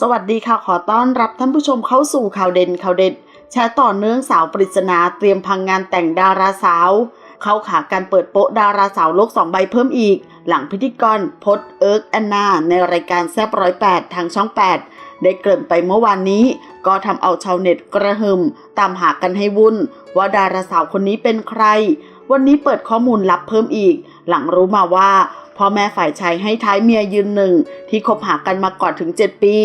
สวัสดีค่ะขอต้อนรับท่านผู้ชมเข้าสู่ข่าวเด่นข่าวเด็ดแชร์ต่อเนื่องสาวปริศนาเตรียมพังงานแต่งดาราสาว เข้าขาการเปิดโป๊ะดาราสาวโลกสองใบเพิ่มอีก หลังพิธีกรพดเอิร์กแอนนา ในรายการแซบร้อยแปดทางช่อง 8 ได้เกริ่นไปเมื่อวานนี้ ก็ทำเอาชาวเน็ตกระหึ่มตามหากันให้วุ่น ว่าดาราสาวคนนี้เป็นใคร วันนี้เปิดข้อมูลลับเพิ่มอีก หลังรู้มาว่าพ่อแม่ฝ่ายชายให้ท้ายเมียยืนหนึ่ง ที่คบหากันมาก่อนถึง 7 ปี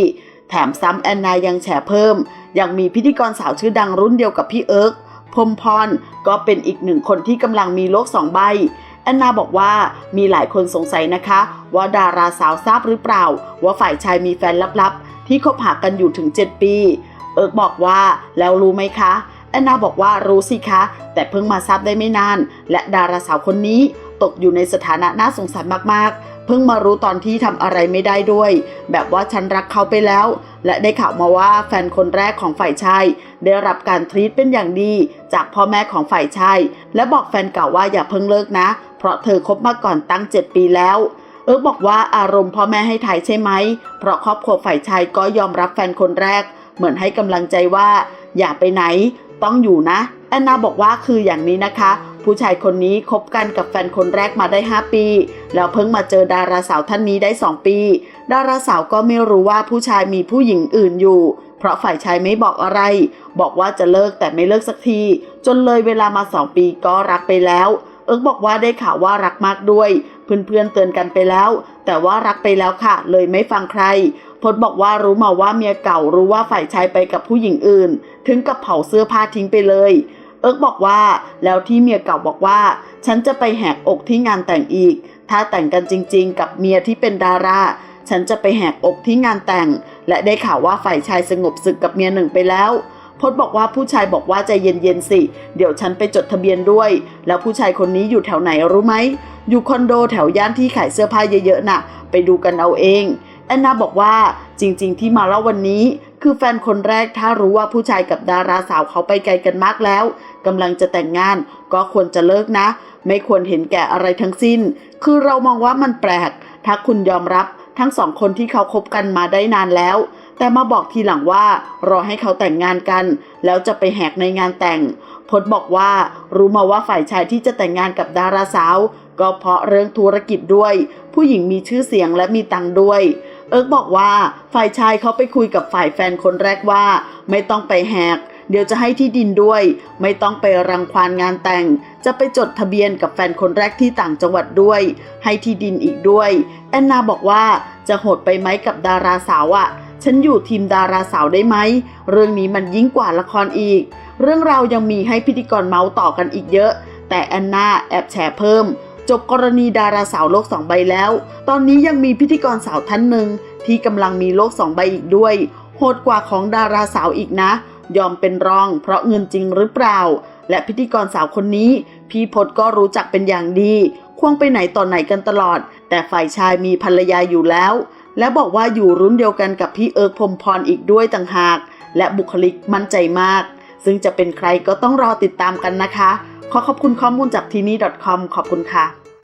แถมซ้ำแอนนายังแฉเพิ่ม ยังมีพิธีกรสาวชื่อดังรุ่นเดียวกับพี่เอิร์กพรมพรก็เป็นอีกหนึ่งคนที่กำลังมีโลกสองใบแอนนาบอกว่ามีหลายคนสงสัยนะคะ ว่าดาราสาวทราบหรือเปล่า ว่าฝ่ายชายมีแฟนลับๆ ที่คบหากันอยู่ถึง 7 ปี เอิร์กบอกว่าแล้วรู้ไหมคะแอนนาบอกว่ารู้สิคะ แต่เพิ่งมาทราบได้ไม่นาน และดาราสาวคนนี้ตกอยู่ในสถานะน่าสงสารมากๆ พิ่งมารู้ตอนที่ทำอะไรไม่ได้ด้วย แบบว่าฉันรักเขาไปแล้ว และได้ข่าวมาว่าแฟนคนแรกของฝ่ายชายได้รับการทรีตเป็นอย่างดี จากพ่อแม่ของฝ่ายชายและบอกแฟนเก่าว่าอย่าเพิ่งเลิกนะ เพราะเธอคบมาก่อนตั้ง 7 ปีแล้ว เอิร์กบอกว่าอารมณ์พ่อแม่ให้ถ่ายใช่ไหม เพราะครอบครัวฝ่ายชายก็ยอมรับแฟนคนแรก เหมือนให้กำลังใจว่า อย่าไปไหน ต้องอยู่นะแอนนาบอกว่าคืออย่างนี้นะคะ ผู้ชายคนนี้คบกันกับแฟนคนแรกมาได้ 5 ปี แล้วเพิ่งมาเจอดาราสาวท่านนี้ได้ 2 ปี ดาราสาวก็ไม่รู้ว่าผู้ชายมีผู้หญิงอื่นอยู่ เพราะฝ่ายชายไม่บอกอะไร บอกว่าจะเลิกแต่ไม่เลิกสักที จนเลยเวลามา 2 ปีก็รักไปแล้ว เอิร์กบอกว่าได้ข่าวว่ารักมากด้วยเพื่อนๆเตือนกันไปแล้ว แต่ว่ารักไปแล้วค่ะ เลยไม่ฟังใครพจน์บอกว่ารู้มาว่าเมียเก่ารู้ว่าฝ่ายชายไปกับผู้หญิงอื่น ถึงกับเผาเสื้อผ้าทิ้งไปเลย เอิร์กบอกว่าแล้วที่เมียเก่าบอกว่า ฉันจะไปแหกอกที่งานแต่งอีก ถ้าแต่งกันจริงๆ กับเมียที่เป็นดาราฉันจะไปแหกอกที่งานแต่ง และได้ข่าวว่าฝ่ายชายสงบศึกกับเมียหนึ่งไปแล้วพจน์บอกว่าผู้ชายบอกว่าใจเย็นๆสิ เดี๋ยวฉันไปจดทะเบียนด้วย แล้วผู้ชายคนนี้อยู่แถวไหนรู้ไหม อยู่คอนโดแถวย่านที่ขายเสื้อผ้าเยอะๆน่ะ ไปดูกันเอาเองแอนนาบอกว่าจริงๆที่มาเล่าวันนี้ คือแฟนคนแรกถ้ารู้ว่าผู้ชายกับดาราสาวเขาไปไกลกันมากแล้วกำลังจะแต่งงานก็ควรจะเลิกนะ ไม่ควรเห็นแก่อะไรทั้งสิ้น คือเรามองว่ามันแปลก ถ้าคุณยอมรับทั้งสองคนที่เขาคบกันมาได้นานแล้ว แต่มาบอกทีหลังว่ารอให้เขาแต่งงานกัน แล้วจะไปแหกในงานแต่งพจน์บอกว่ารู้มาว่าฝ่ายชายที่จะแต่งงานกับดาราสาว ก็เพราะเรื่องธุรกิจด้วย ผู้หญิงมีชื่อเสียงและมีตังค์ด้วย เอิร์กบอกว่าฝ่ายชายเขาไปคุยกับฝ่ายแฟนคนแรกว่า ไม่ต้องไปแหก เดี๋ยวจะให้ที่ดินด้วย ไม่ต้องไปรังควานงานแต่ง จะไปจดทะเบียนกับแฟนคนแรกที่ต่างจังหวัดด้วย ให้ที่ดินอีกด้วย แอนนาบอกว่าจะโหดไปไหมกับดาราสาวอะ่ะ ฉันอยู่ทีมดาราสาวได้ไหม เรื่องนี้มันยิ่งกว่าละครอีก เรื่องเรายังมีให้พิธีกรเมาส์ต่อกันอีกเยอะ แต่แอนนาแอบแฉเพิ่ม จบกรณีดาราสาวโลกสองใบแล้ว ตอนนี้ยังมีพิธีกรสาวท่านหนึ่งที่กำลังมีโลกสองใบอีกด้วย โหดกว่าของดาราสาวอีกนะ ยอมเป็นรอง เพราะเงินจริงหรือเปล่า และพิธีกรสาวคนนี้ พี่พศก็รู้จักเป็นอย่างดี ควงไปไหนต่อไหนกันตลอด แต่ฝ่ายชายมีภรรยาอยู่แล้ว และบอกว่าอยู่รุ่นเดียวกันกับพี่เอิร์กพรมพรอีกด้วยต่างหาก และบุคลิกมั่นใจมาก ซึ่งจะเป็นใครก็ต้องรอติดตามกันนะคะ ขอขอบคุณข้อมูลจากทีนี่ .com ขอบคุณค่ะ